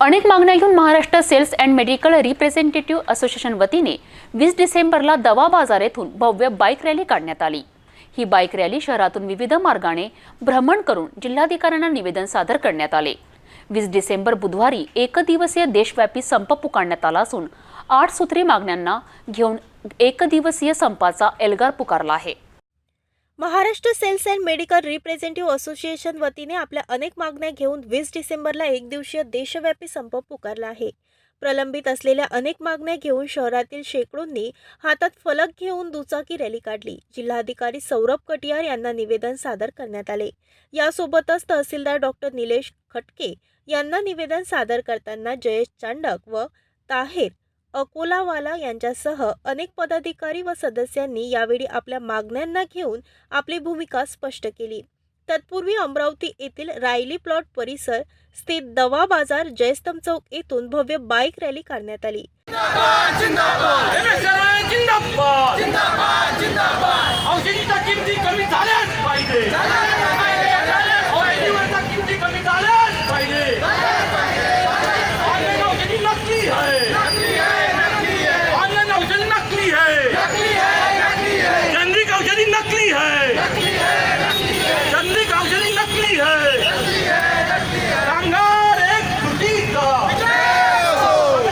अनेक मागण्या घेऊन Maharashtra sales and medical representative association वतीने वीस डिसेंबरला दवा बाजार येथून भव्य बाईक रॅली काढण्यात आली. ही बाईक रॅली शहरातून विविध मार्गाने भ्रमण करून जिल्हाधिकाऱ्यांना निवेदन सादर करण्यात आले. वीस डिसेंबर बुधवारी एकदिवसीय देशव्यापी संप पुकारण्यात आला असून आठ सूत्री मागण्यांना घेऊन एकदिवसीय संपाचा एल्गार पुकारला आहे. Maharashtra sales and medical representative association वतीने आपल्या अनेक मागण्या घेऊन वीस डिसेंबरला एक दिवसीय देशव्यापी संप पुकारला आहे. प्रलंबित असलेल्या अनेक मागण्या घेऊन शहरातील शेकडोंनी हातात फलक घेऊन दुचाकी रॅली काढली. जिल्हाधिकारी सौरभ कटियार यांना निवेदन सादर करण्यात आले. यासोबतच तहसीलदार डॉक्टर निलेश खटके यांना निवेदन सादर करताना जयेश चांडक व ताहेर अकोलावाला यांच्यासह अनेक पदाधिकारी व सदस्यांनी यावेळी आपल्या मागण्यांना घेऊन आपली भूमिका स्पष्ट केली. तत्पूर्वी अमरावती येथील रायली प्लॉट परिसर स्थित दवा बाजार जयस्तंभ चौक येथून भव्य बाईक रॅली काढण्यात आली. जिंदाबाद जिंदाबाद. जिंदाबाद. जिंदाबाद औषधीच्या किमती कमी झाल्याच पाहिजे औषधीवरच्या किमती कमी झाल्याच पाहिजे ऑनलाईन औषधी नकली आहे ऑनलाईन औषधी नकली है जैनरिक औषधी नकली है जैनरिक औषधी नकली है कामगार एक छुट्टीचा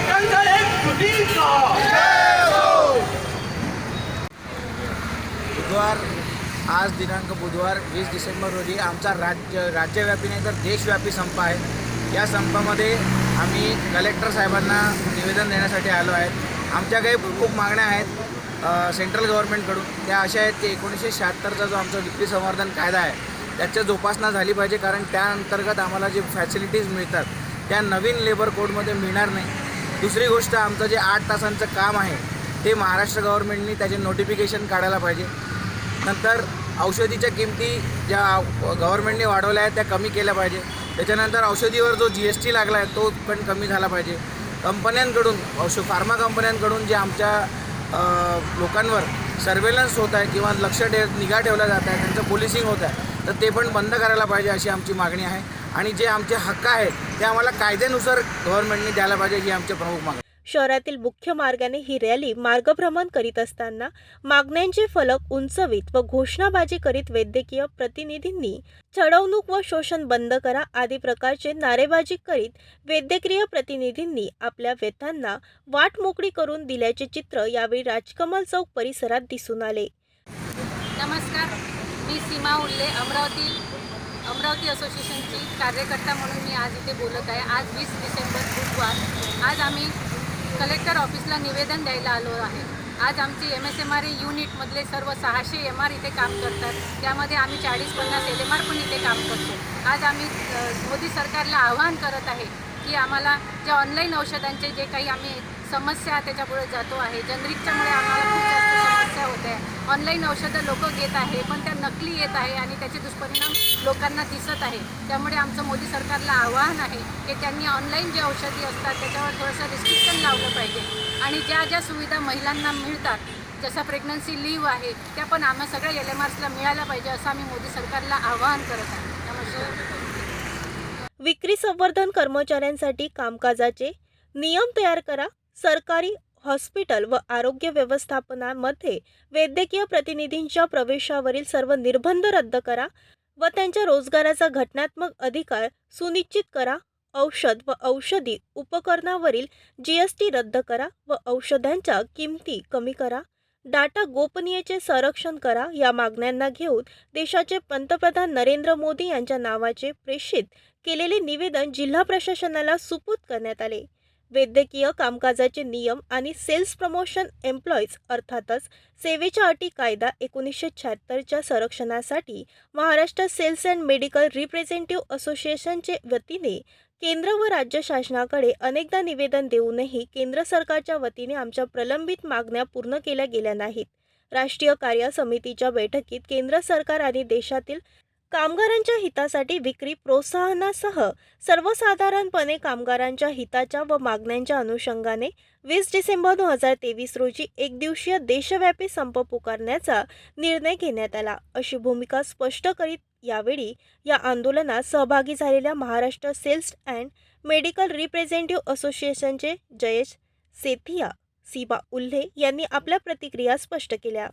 कामगार एक छुट्टीचा बुधवार आज दिनांक बुधवार वीस डिसेंबर रोजी आमचा राज्य राज्यव्यापी नाही तर देशव्यापी संप आहे. या संपामध्ये आम्ही कलेक्टर साहेबांना निवेदन देण्यासाठी आलो आहेत आमच्या काही खूप मागण्या आहेत सेंट्रल गव्हर्नमेंटकडून त्या अशा आहेत की एकोणीसशे शहात्तरचा जो आमचा विक्री संवर्धन कायदा आहे त्याच्या जोपासना झाली पाहिजे कारण त्या अंतर्गत आम्हाला जे फॅसिलिटीज मिळतात त्या नवीन लेबर कोडमध्ये मिळणार नाही. दुसरी गोष्ट आमचं जे आठ तासांचं काम आहे ते महाराष्ट्र गव्हर्नमेंटनी त्याचे नोटिफिकेशन काढायला पाहिजे. नंतर औषधीच्या किमती ज्या गव्हर्नमेंटने वाढवल्या आहेत त्या कमी केल्या पाहिजे. त्याच्यानंतर औषधीवर जो जी एस टी लागला आहे तो पण कमी झाला पाहिजे. कंपन्यांकडून औष फार्मा कंपन्यांकडून जे आमच्या लोकांवर सर्वेलन्स होत आहे किंवा लक्ष ठेव निगा ठेवला जात आहे त्यांचं पोलिसिंग होत आहे तर ते पण बंद करायला पाहिजे अशी आमची मागणी आहे. आणि जे आमचे हक्क आहेत ते आम्हाला कायद्यानुसार गव्हर्नमेंटने द्यायला पाहिजे ही आमची प्रमुख मागणी शहरातील मुख्य मार्गाने ही रॅली मार्गभ्रमण करीत असताना मागण्यांचे फलक उंचवीत व घोषणाबाजी करीत वैद्यकीय प्रतिनिधींनी चढवणूक व शोषण बंद करा आदी प्रकारचे नारेबाजी करीत वैद्यकीय प्रतिनिधींनी आपल्या व्यथांना वाट मोकळी करून दिल्याचे चित्र यावेळी राजकमल चौक परिसरात दिसून आले. नमस्कार मी सीमा उल्ले अमरावती अमरावती असोसिएशनची कार्यकर्ता म्हणून मी आज इथे बोलत आहे. आज वीस डिसेंबर बुधवार. आज आम्ही कलेक्टर ऑफिसला निवेदन द्यायला आलो आहे. आज आमची एम एस एम आर युनिटमधले सर्व सहाशे एम आर इथे काम करतात. त्यामध्ये आम्ही चाळीस पन्नास एल एम आर पण इथे काम करतो. आज आम्ही मोदी सरकारला आवाहन करत आहे की आम्हाला जे ऑनलाईन औषधांचे जे काही आम्ही समस्या त्याच्यापुढे जातो आहे. जनरिकच्यामुळे आम्हाला खूप जास्त समस्या होत आहे. ऑनलाईन औषधं लोक घेत आहे पण त्या नकली येत आहे आणि त्याचे दुष्परिणाम लोकांना दिसत आहे. त्यामुळे आमचं मोदी सरकारला आवाहन आहे की त्यांनी ऑनलाईन जे औषधी असतात त्याच्यावर थोडंसं रिस्ट्रिक्शन लावलं पाहिजे. आणि ज्या ज्या सुविधा महिलांना मिळतात जसा प्रेग्नन्सी लीव आहे त्या पण आम्हा सगळ्या एल एम आर्सला मिळायला पाहिजे असं आम्ही मोदी सरकारला आवाहन करत आहे. विक्री संवर्धन कर्मचाऱ्यांसाठी कामकाजाचे नियम तयार करा. सरकारी हॉस्पिटल व आरोग्य व्यवस्थापनामध्ये वैद्यकीय प्रतिनिधींच्या प्रवेशावरील सर्व निर्बंध रद्द करा व त्यांच्या रोजगाराचा घटनात्मक अधिकार सुनिश्चित करा. औषध व औषधी उपकरणावरील जी एस टी रद्द करा व औषधांच्या किमती कमी करा. डाटा गोपनीयचे संरक्षण करा या मागण्यांना घेऊन देशाचे पंतप्रधान नरेंद्र मोदी यांच्या नावाचे प्रेषित केलेले निवेदन जिल्हा प्रशासनाला सुपूत करण्यात आले. वैद्यकीय कामकाजाचे नियम आणि सेल्स प्रमोशन एम्प्लॉईज अर्थातच सेवेच्या अटी कायदा एकोणीसशे शहात्तरच्या संरक्षणासाठी Maharashtra sales and medical representative असोसिएशनचे वतीने केंद्र व राज्य शासनाकडे अनेकदा निवेदन देऊनही केंद्र सरकारच्या वतीने आमच्या प्रलंबित मागण्या पूर्ण केल्या गेल्या नाहीत. राष्ट्रीय कार्य समितीच्या बैठकीत केंद्र सरकार आणि देशातील कामगारांच्या हितासाठी विक्री प्रोत्साहनासह सर्वसाधारणपणे कामगारांच्या हिताच्या व मागण्यांच्या अनुषंगाने वीस डिसेंबर दोन हजार तेवीस रोजी एकदिवसीय देशव्यापी संप पुकारण्याचा निर्णय घेण्यात आला. अशी भूमिका स्पष्ट करीत यावेळी या आंदोलनात सहभागी झालेल्या Maharashtra sales and medical representative असोसिएशनचे जयेश सेथिया सीबा उल्हे यांनी आपल्या प्रतिक्रिया स्पष्ट केल्या.